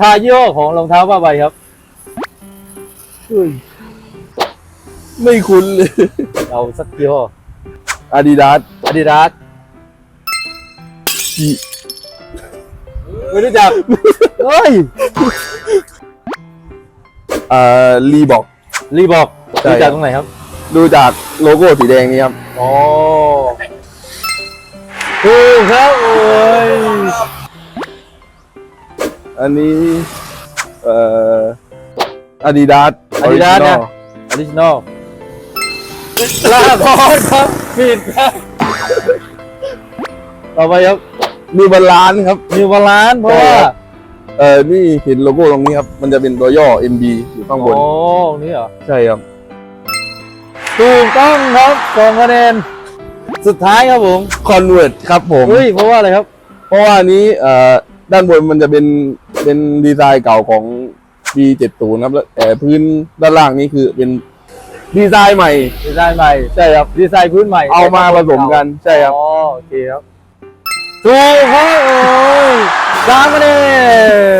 ทายยี่ห้อของรองเท้าผ้าใบครับเฮ้ยไม่คุ้นเลย เอาสักยี่ห้ออาดิดาสอาดิดาสไม่รู้จัก เฮ้ยเอ่อรีบอก รีบอกใช่รู้จักตรงไหนครับ ดูจากโลโก้สีแดงนี้ครับ อ๋อถูกครับ โอ้ย อันนี้เอ่ออาดิดาสอาดิดาสนะอ d ดิช n น l ลาคอนครับผิดครับต่อไปครับมีบาลานซ์ครับ นิวบาลานเพราะว่าเออนี่เห็นโลโก้ตรงนี้ครับ มันจะเป็นตัวย่อ MB อยู่ข้างบน โอ้นี่เหรอ ใช่ครับ ถูกต้องครับสองคะแนนสุดท้ายครับผม Convert ครับผม เฮ้ยเพราะว่าอะไรครับ เพราะว่าอันนี้เอ่อด้านบนมันจะเป็น เป็นดีไซน์เก่าของ B70 ครับแล้วแต่พื้นด้านล่างนี้คือเป็นดีไซน์ใหม่ ดีไซน์ใหม่ ใช่ครับ ดีไซน์พื้นใหม่เอามาผสมกันใช่ครับ อ๋อโอเคครับถูกครับโอ้ยสามคะแนน